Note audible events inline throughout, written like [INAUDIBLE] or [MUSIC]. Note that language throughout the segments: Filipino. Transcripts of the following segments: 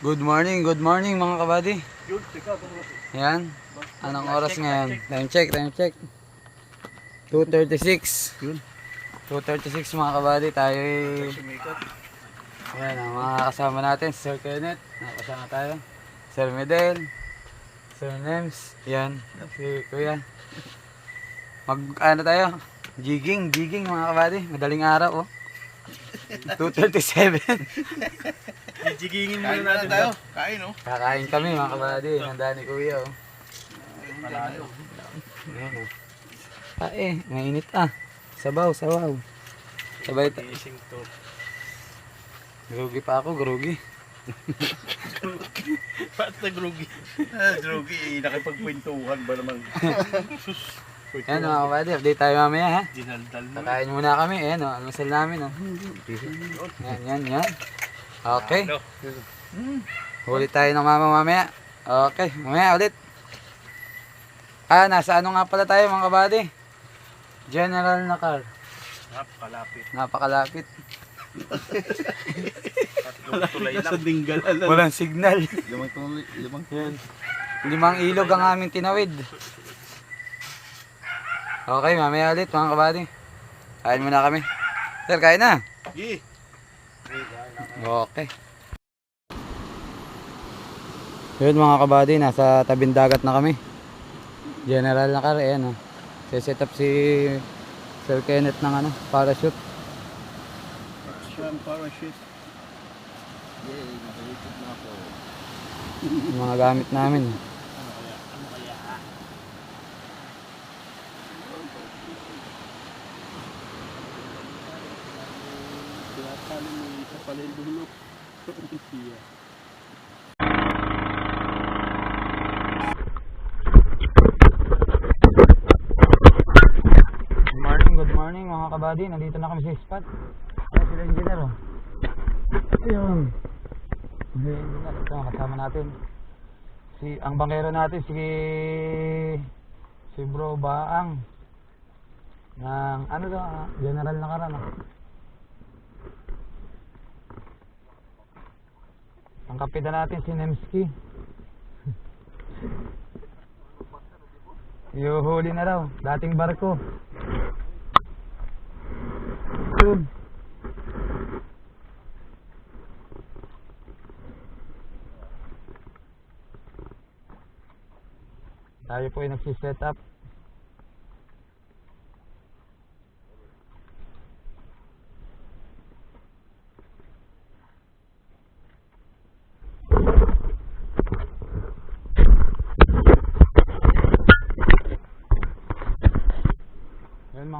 Good morning, good morning mga kabady. Yan. Anong oras ngayon? Time check, time check. 2.36. Yun. 2.36 mga kabady. Tayo sumikat. Yan, ang mga kasama natin. Sir Kenneth. Nakasama tayo. Sir Medel. Sir Nems. Yan. Si Kuya. Mag, ano tayo? Jigging, jigging mga kabady. Madaling araw oh. 2.37. [LAUGHS] Jigingin muna natin tayo. Kain, no? Kakain kami mga kabady. Handa ni Kuya oh. Panalo. Ayan oh. Ah eh, mainit ah. Sabaw, sabaw. Sabay ta. Ising to. Grugi pa ako, grugi. [LAUGHS] Ba't nagrugi? Ah, drugi. Nakipagkwentuhan ba naman? [LAUGHS] Sus. Ayan mga kabady, update tayo mamaya ha. Dinaldal mo. Kakain muna kami. Ayan oh, almasal namin oh. Yan, yan, yan. Okay. Ano? Huli tayo ng mama mamaya. Okay, mamaya ulit. Ah, nasa ano nga pala tayo mga kabady? General na car. Napakalapit. Napakalapit. Tatlong tulay lang. Walang signal. Limang tuloy, limang Yan. Limang ilog ang aming tinawid. Okay, mamaya ulit mga kabady. Kain muna kami. Sir, kain na. Gi. Okay. Yun mga kabady, nasa tabing dagat na kami. General na car, ayan oh. set up si Sir Kenneth ng ano, parachute. Siyang parachute. Yay, na ako. Mga gamit namin. Tinatali mo yung isa pala yung dulo. Siya. Morning, good morning mga kabady. Nandito na kami sa spot. Ayan sila engineer oh. Ayun. Engineer, ito kasama natin. Si, ang bangero natin, si si Bro Baang. Ng, ano to, ah, general na karana. Ang kapitan natin si Nemski. Yuhuli na raw, dating barko. Yun. Tayo po ay nagsiset up.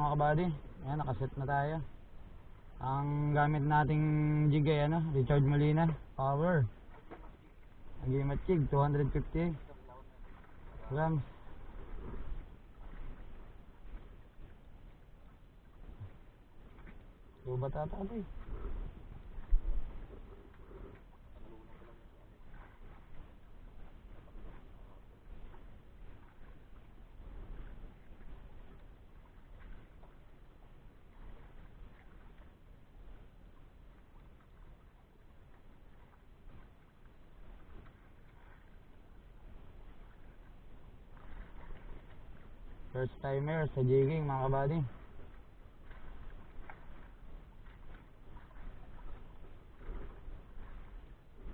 Mga kabady, ayan nakaset na tayo. Ang gamit nating jig ay ano, Richard Molina, power. Ang gimat jig, 250 grams. Lubat ata ito eh. First timer sa jigging mga kabady.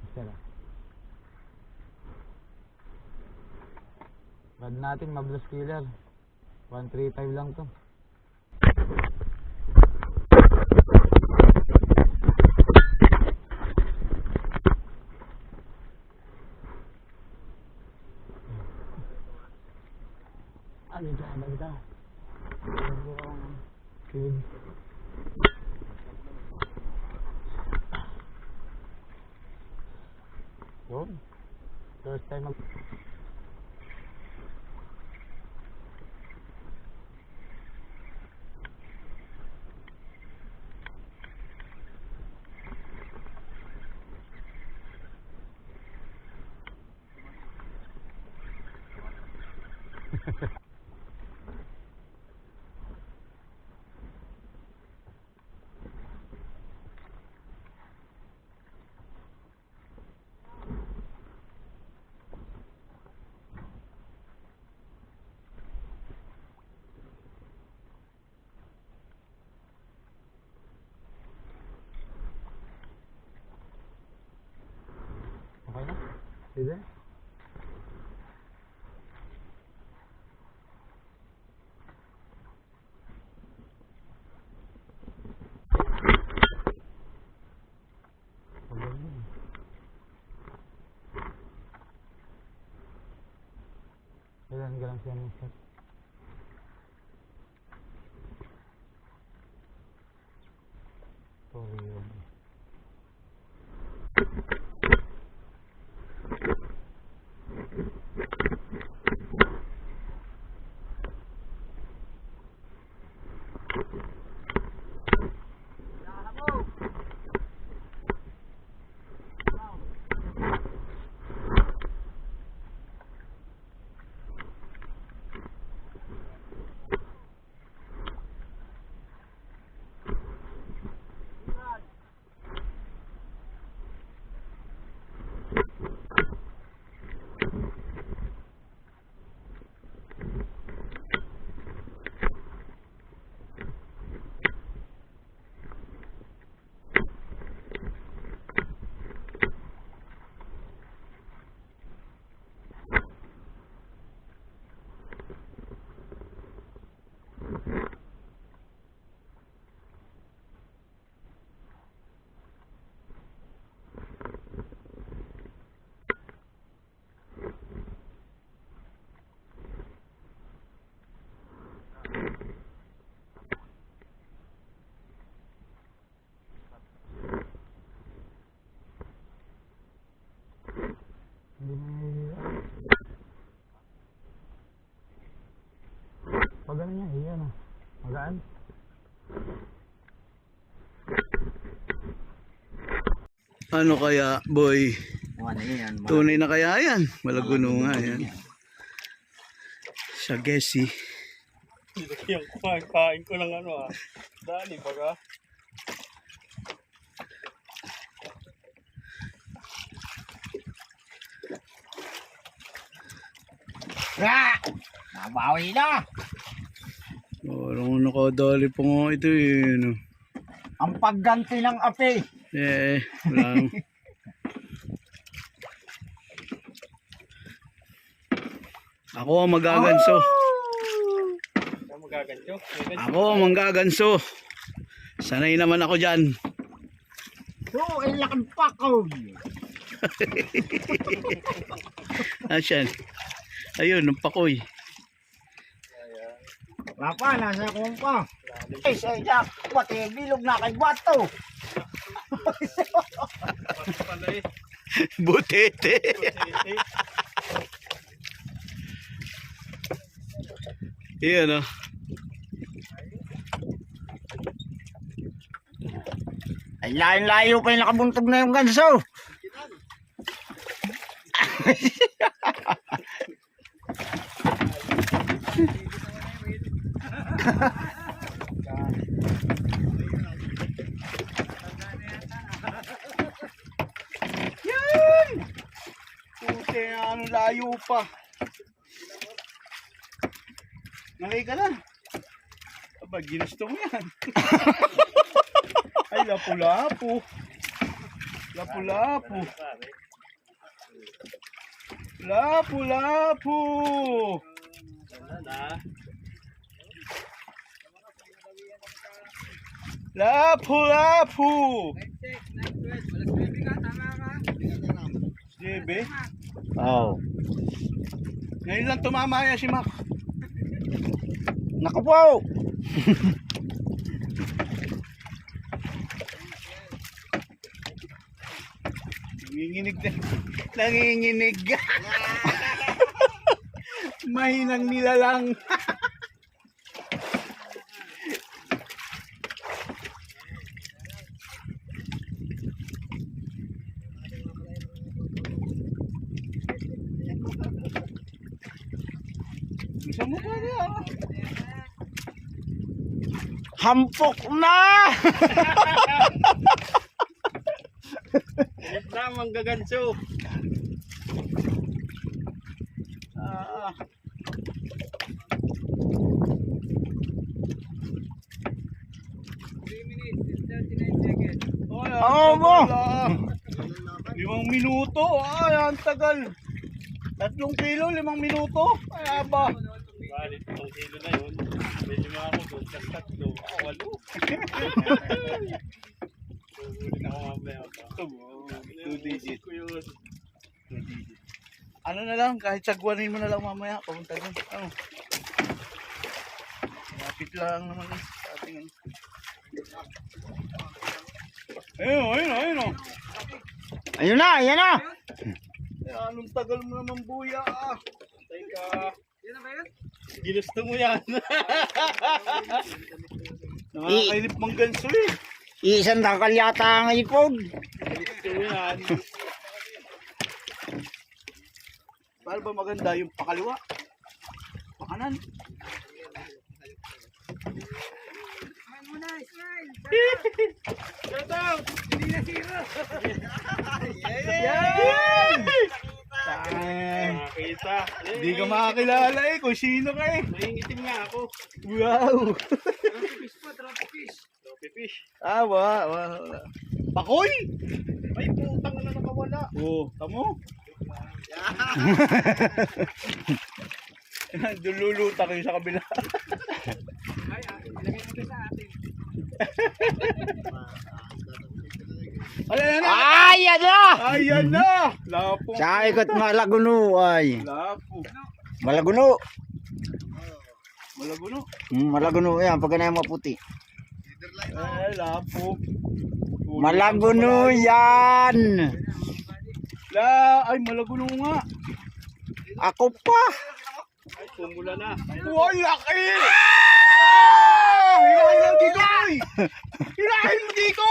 Isa lang. Rad natin mablos killer. 135 lang to. anh già này ta Kim Đúng Rồi xem mặt Ha ha ha. Galang siya ni sir? Sorry yun. Hindi na nahihila. Pag ano niya, iyan ah. Magaan. Ano kaya, boy? Ano yan? Tunay na kaya yan? Malaguno nga yan. Sa Gesi. Yung kain, kain ko ng ano ah. Dali baga. Ah! Nabawi na! Parang nakadali pa nga ito eh. Ano. Ang pagganti ng api! Eh, wala. Ako ang magaganso. Ako ang manggaganso. Sanay naman ako dyan. So, ilakad pa ko! Asyan. [LAUGHS] Ayun, ang pakoy. Papa, nasa kumpa. Ay, sa iyak, pati bilog na kay Bato. Eh. Butete. Iyan oh. Ay, layo-layo pa yung nakabuntog na yung ganso. [LAUGHS] Na ano layo pa. Nakay ka na. Aba, ginusto mo yan. [LAUGHS] Ay, lapu-lapu. Lapu-lapu. Lapu-lapu. Lapu-lapu. Jebe. Oh. Ngayon lang tumama yan si Mac. Naku po! Nanginginig na. Nanginginig. [LAUGHS] Mahinang nila [LAUGHS] lang. Gusto mo pa rin ah. Hampok na! [LAUGHS] Init na manggagancho. Ah. Oh, Oo mo. wala. Limang minuto. Ay, ang tagal. Tatlong kilo, limang minuto. Ay, ba? Bali, itong kilo na yun. May lima ako doon, walo. Uulit ako mamaya. Two digit. Ko yun. Ano na lang, kahit sagwanin mo na lang mamaya, papunta doon. Ano? Lapit lang naman eh, sa ating ano. Ayun, ayun, ayun. oh. Ayun na, ayan na. Eh, anong tagal mo naman buya ah. Teka. Ginusto mo yan. [LAUGHS] Nakakailip mang ganso eh. Isang dakal yata ang yan. Paano ba maganda yung pakaliwa? Pakanan. Yan! Nakakita. Hindi [LAUGHS] ka makakilala eh kung sino ka eh. Mahingitim nga ako. Wow! Trophy fish. Ah, wa, wa. Pakoy! Ay, putang na nakawala. Oo, oh, tamo. [LAUGHS] Doon luluta kayo sa kabila. [LAUGHS] Ayan na! Ayan na. Ayan na! Lapo. Sa ikot malaguno ay. Lapo. Malaguno. Malaguno. Hmm, malaguno yan, pag ganyan maputi. Eh, lapo. Malaguno yan. La, ay malaguno nga. Ako pa. Ay, pumula na. Wow, laki! Ah! Hilahin mo dito, boy! Hilahin mo dito!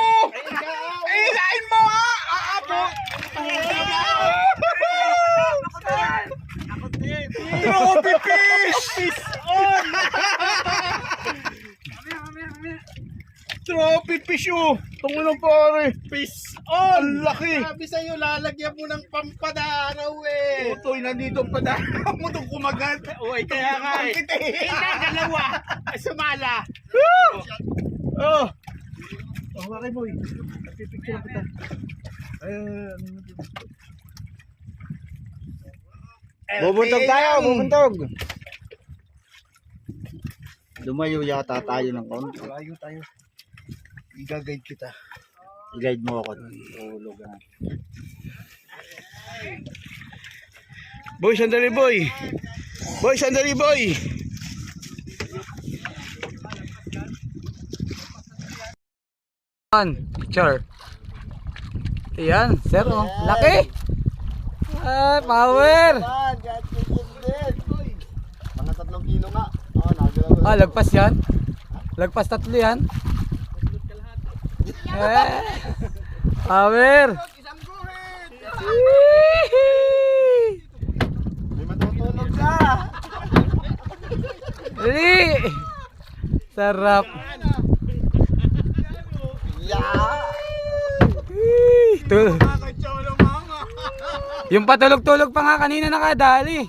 Hilahin mo, ha! Aapo! Trophy fish! Fish on! Trophy fish, oh! Tungo lang, pare! Fish on! Ang laki! Sabi sa'yo, lalagyan mo ng pampadaraw eh. Utoy, nandito pa dahil mo itong kumagat. Uy, kaya nga eh. Kita Kita, dalawa. Sumala. Oh! Oh, bakit boy? Pipicture kita. Ayun. Bubuntog tayo, bubuntog. Lumayo yata tayo ng konti. Layo tayo. Igagayad kita. I-guide mo ako. Uhulog na. Boy, sandali boy. Boy, sandali boy. Picture. Ayan, sir, oh. Laki! Ay, power! Mga tatlong kilo nga. Oh. Ah, lagpas yan. Lagpas tatlo yan. Whee! May matutulog ka. Dali! Sarap. Yeah. Whee! Tul- yung patulog-tulog pa nga kanina nakadali.